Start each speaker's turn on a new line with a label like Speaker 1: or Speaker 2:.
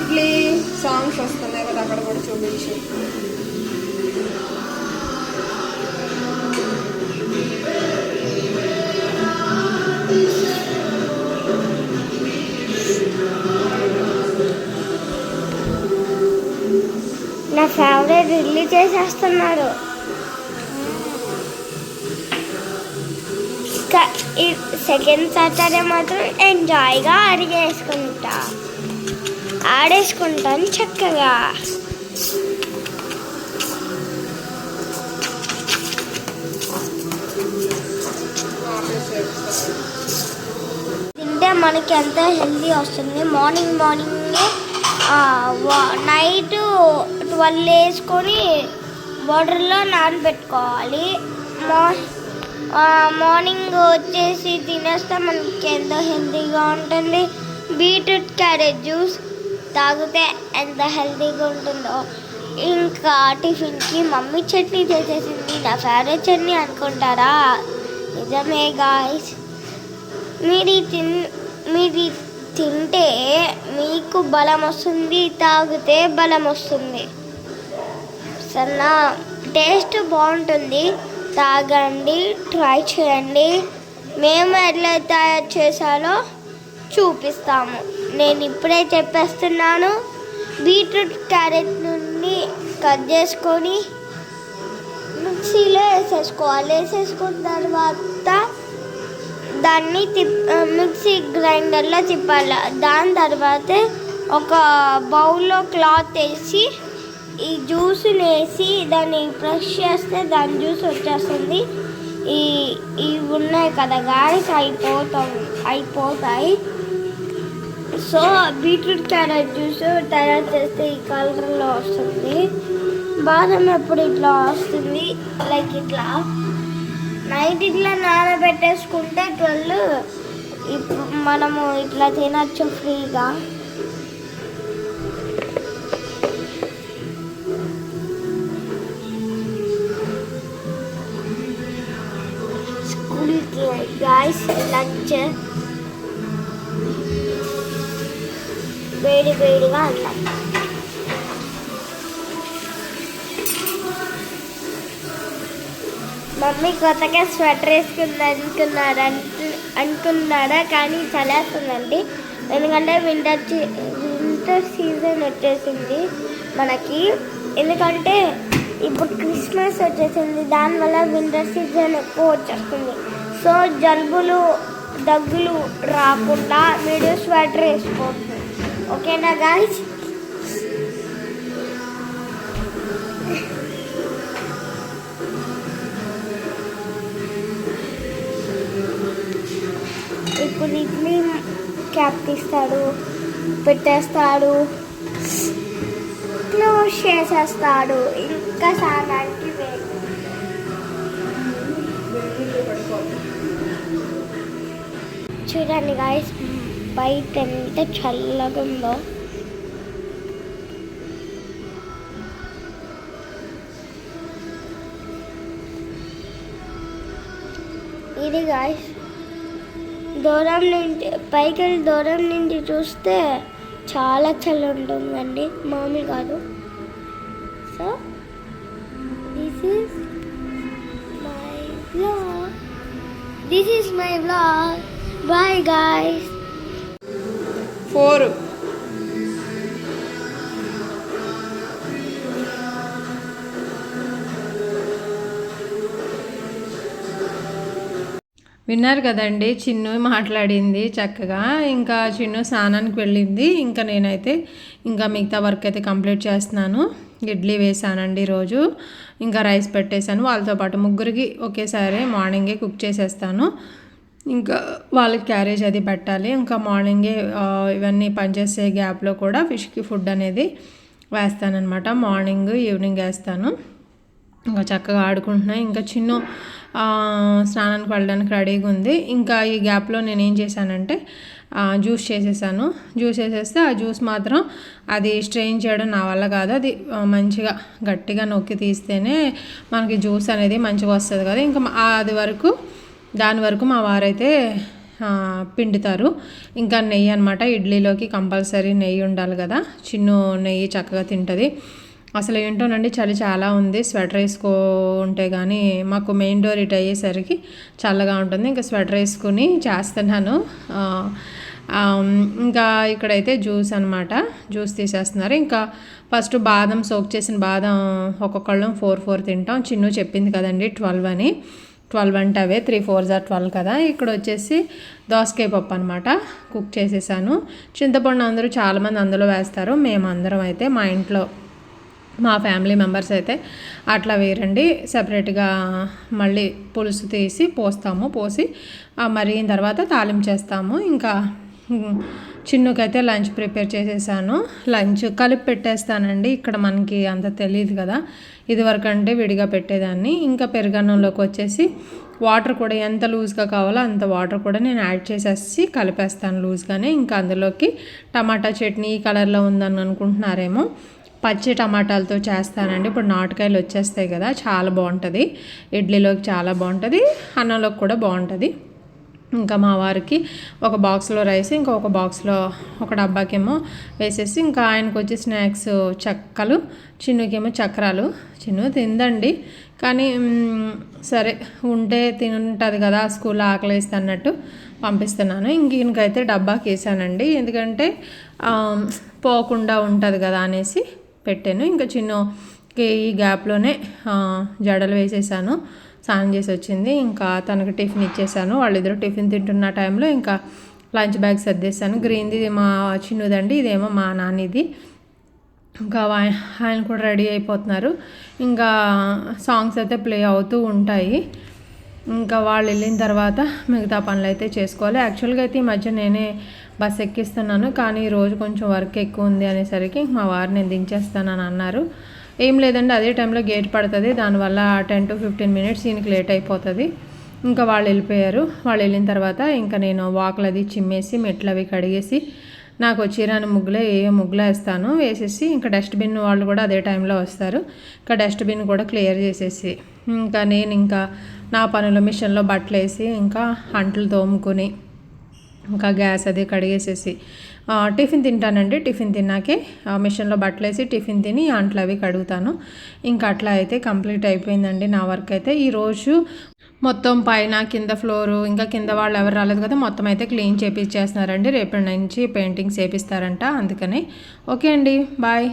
Speaker 1: Idli songs వస్తున్నాయి కదా అక్కడ కూడా చూపించు.
Speaker 2: నా ఫేవరెట్ ఇడ్లీ చేసేస్తున్నాడు. సెకండ్ సాటర్డే మాత్రం ఎంజాయ్గా అడిగేసుకుంటా. ఆడేసుకుంటాను చక్కగా. తింటే మనకి ఎంత హెల్తీ వస్తుంది? మార్నింగ్ మార్నింగ్ నైట్ ట్వెల్వ్ వేసుకొని వాటర్లో నానబెట్టుకోవాలి. మార్ మార్నింగ్ వచ్చేసి తినేస్తే మనకి ఎంతో హెల్తీగా ఉంటుంది? బీట్రూట్ క్యారెట్ జ్యూస్ తాగితే ఎంత హెల్తీగా ఉంటుందో. ఇంకా టిఫిన్కి మమ్మీ చట్నీ చేసేసింది. నా ఫేవరెట్ చట్నీ అనుకుంటారా? నిజమే గాయస్ మీరు తిన్ మీరు తింటే మీకు బలం వస్తుంది తాగితే బలం వస్తుంది. సరేనా టేస్ట్ బాగుంటుంది. తాగండి ట్రై చేయండి. మేము ఎట్లా తయారు చేసాలో చూపిస్తాము. నేను ఇప్పుడే చెప్పేస్తున్నాను బీట్రూట్ క్యారెట్ నుండి కట్ చేసుకొని మిక్సీలో వేసేసుకోవాలి. వేసేసుకున్న తర్వాత దాన్ని తిప్ మిక్సీ గ్రైండర్లో తిప్పాలి. దాని తర్వాత ఒక బౌల్లో క్లాత్ వేసి ఈ జ్యూస్ని వేసి దాన్ని బ్రష్ చేస్తే దాని జ్యూస్ వచ్చేస్తుంది. ఈ ఇవి ఉన్నాయి కదా గాయస్ అయిపోతాం అయిపోతాయి. సో బీట్రూట్ క్యారెట్ జ్యూస్ తయారు చేస్తే ఈ కలర్లో వస్తుంది. బాదం ఎప్పుడు ఇట్లా వస్తుంది? లైక్ ఇట్లా. నైట్ ఇట్లా నానబెట్టేసుకుంటే ట్వెల్వ్ ఇప్పుడు మనము ఇట్లా తినచ్చు ఫ్రీగా. Rice lunch. వేడి వేడిగా అంటాం మమ్మీ కొత్తగా స్వెటర్ వేసుకుంది అంటు అనుకున్నారా కానీ చలేస్తుందండి. ఎందుకంటే వింటర్ వింటర్ సీజన్ వచ్చేసింది మనకి. ఎందుకంటే ఇప్పుడు క్రిస్మస్ వచ్చేసింది. దానివల్ల వింటర్ సీజన్ ఎక్కువ వచ్చేస్తుంది. సో జలుబులు దగ్గులు రాకుండా మీరు స్వెటర్ వేసుకోండి. ఓకేనా గాయస్ ఇప్పుడు ఇడ్లీ క్యాప్ తీస్తాడు పెట్టేస్తాడు క్లోజ్ చేసేస్తాడు. ఇంకా సాగానికి చూడండి గాయస్ బయట ఎంత చల్లగా ఉందో. ఇది గాయస్ దూరం నుండి పైకి వెళ్ళి దూరం నుండి చూస్తే చాలా చల్ల ఉంటుందండి మామూలు కాదు. So this is my blog this is my blog bye guys
Speaker 1: for. విన్నారు కదండి చిన్ను మాట్లాడింది చక్కగా. ఇంకా చిన్ను స్నానానికి వెళ్ళింది. ఇంకా నేనైతే ఇంకా మిగతా వర్క్ అయితే కంప్లీట్ చేస్తున్నాను. ఇడ్లీ వేసానండి ఈరోజు. ఇంకా రైస్ పెట్టేశాను. వాళ్ళతో పాటు ముగ్గురికి ఒకేసారి మార్నింగే కుక్ చేసేస్తాను. ఇంకా వాళ్ళకి క్యారేజ్ అది పెట్టాలి. ఇంకా మార్నింగే ఇవన్నీ పనిచేసే గ్యాప్లో కూడా ఫిష్కి ఫుడ్ అనేది వేస్తానన్నమాట. మార్నింగ్ ఈవినింగ్ వేస్తాను. ఇంకా చక్కగా ఆడుకుంటున్నాయి ఇంకా చిన్న స్నానానికి వెళ్ళడానికి రెడీగా ఉంది. ఇంకా ఈ గ్యాప్లో నేను ఏం చేశానంటే జ్యూస్ చేసేసాను. జ్యూస్ చేసేస్తే ఆ జ్యూస్ మాత్రం అది స్ట్రెయిన్ చేయడం నా వల్ల కాదు. అది మంచిగా గట్టిగా నొక్కి తీస్తేనే మనకి జ్యూస్ అనేది మంచిగా వస్తుంది కదా. ఇంకా అది వరకు దాని వరకు మా వారైతే పిండుతారు. ఇంకా నెయ్యి అనమాట ఇడ్లీలోకి కంపల్సరీ నెయ్యి ఉండాలి కదా. చిన్ను నెయ్యి చక్కగా తింటుంది. అసలు ఏంటోనండి చలి చాలా ఉంది. స్వెటర్ వేసుకో ఉంటే కానీ మాకు మెయిన్ డోర్ ఇటు అయ్యేసరికి చల్లగా ఉంటుంది. ఇంకా స్వెటర్ వేసుకుని చేస్తున్నాను. ఇంకా ఇక్కడైతే జ్యూస్ అనమాట జ్యూస్ తీసేస్తున్నారు. ఇంకా ఫస్ట్ బాదం సోక్ చేసిన బాదం ఒక్కొక్కళ్ళం ఫోర్ ఫోర్ తింటాం. చిన్ను చెప్పింది కదండి ట్వెల్వ్ అని. ట్వెల్వ్ అంటే అవే త్రీ ఫోర్ జార్ ట్వెల్వ్ కదా. ఇక్కడ వచ్చేసి దోసకాయ పప్పు అనమాట కుక్ చేసేసాను. చింతపండు అందరూ చాలామంది అందులో వేస్తారు. మేము అందరం అయితే మా ఇంట్లో మా ఫ్యామిలీ మెంబర్స్ అయితే అట్లా వేరండి సపరేట్గా మళ్ళీ పులుసు తీసి పోస్తాము. పోసి మరిగిన తర్వాత తాలించేస్తాము ఇంకా చిన్నుకైతే లంచ్ ప్రిపేర్ చేసేసాను. లంచ్ కలిపి పెట్టేస్తానండి. ఇక్కడ మనకి అంత తెలియదు కదా. ఇదివరకు అంటే విడిగా పెట్టేదాన్ని. ఇంకా పెరుగన్నంలోకి వచ్చేసి వాటర్ కూడా ఎంత లూజ్గా కావాలో అంత వాటర్ కూడా నేను యాడ్ చేసేసి కలిపేస్తాను లూజ్గానే. ఇంకా అందులోకి టమాటా చట్నీ ఈ కలర్లో ఉందని అనుకుంటున్నారేమో. పచ్చి టమాటాలతో చేస్తానండి. ఇప్పుడు నాటుకాయలు వచ్చేస్తాయి కదా. చాలా బాగుంటుంది. ఇడ్లీలోకి చాలా బాగుంటుంది. అన్నంలోకి కూడా బాగుంటుంది. ఇంకా మా వారికి ఒక బాక్స్లో రైస్ ఇంకా ఒక బాక్స్లో ఒక డబ్బాకేమో వేసేసి ఇంకా ఆయనకు వచ్చి స్నాక్స్ చెక్కలు చిన్నుకేమో చక్రాలు. చిన్ను తిందండి. కానీ సరే ఉంటే తింటుంది కదా స్కూల్లో ఆకలిస్తే అన్నట్టు పంపిస్తున్నాను. ఇంక డబ్బాకి వేసానండి. ఎందుకంటే పోకుండా ఉంటుంది కదా అనేసి పెట్టాను. ఇంకా చిన్నకి ఈ గ్యాప్లోనే జడలు వేసేసాను. స్నానం చేసి వచ్చింది. ఇంకా తనకు టిఫిన్ ఇచ్చేసాను. వాళ్ళిద్దరు టిఫిన్ తింటున్న టైంలో ఇంకా లంచ్ బ్యాగ్ సర్దేశాను. గ్రీన్ది మా చిన్నదండి ఇదేమో మా నాన్నది. ఇంకా ఆయన కూడా రెడీ అయిపోతున్నారు. ఇంకా సాంగ్స్ అయితే ప్లే అవుతూ ఉంటాయి. ఇంకా వాళ్ళు వెళ్ళిన తర్వాత మిగతా పనులు అయితే చేసుకోవాలి. యాక్చువల్గా అయితే ఈ మధ్య నేనే బస్ ఎక్కిస్తున్నాను. కానీ ఈ రోజు కొంచెం వర్క్ ఎక్కువ ఉంది అనేసరికి మా వారు నేను దించేస్తానని అన్నారు. ఏం లేదండి అదే టైంలో గేట్ పడుతుంది. దానివల్ల టెన్ టు ఫిఫ్టీన్ మినిట్స్ ఈయనకి లేట్ అయిపోతుంది. ఇంకా వాళ్ళు వెళ్ళిపోయారు. వాళ్ళు వెళ్ళిన తర్వాత ఇంకా నేను వాకులు అది చిమ్మేసి మెట్లు అవి కడిగేసి నాకు వచ్చిరాని ముగ్గులే ఏ ముగ్గులు వేస్తాను. వేసేసి ఇంకా డస్ట్బిన్ వాళ్ళు కూడా అదే టైంలో వస్తారు. ఇంకా డస్ట్బిన్ కూడా క్లియర్ చేసేసి ఇంకా నేను ఇంకా నా పనుల మిషన్లో బట్టలు వేసి ఇంకా అంట్లు తోముకొని ఇంకా గ్యాస్ అది కడిగేసేసి టిఫిన్ తింటానండి. టిఫిన్ తిన్నాకే మిషన్లో బట్టలు వేసి టిఫిన్ తిని అంట్లు అవి కడుగుతాను. ఇంకా అట్లా అయితే కంప్లీట్ అయిపోయిందండి నా వర్క్ అయితే. ఈరోజు మొత్తం పైన కింద ఫ్లోరు ఇంకా కింద వాళ్ళు ఎవరు రాలేదు కదా మొత్తం అయితే క్లీన్ చేపించేస్తున్నారండి రేపటి నుంచి పెయింటింగ్స్ చేపిస్తారంట అందుకని. ఓకే అండి బాయ్.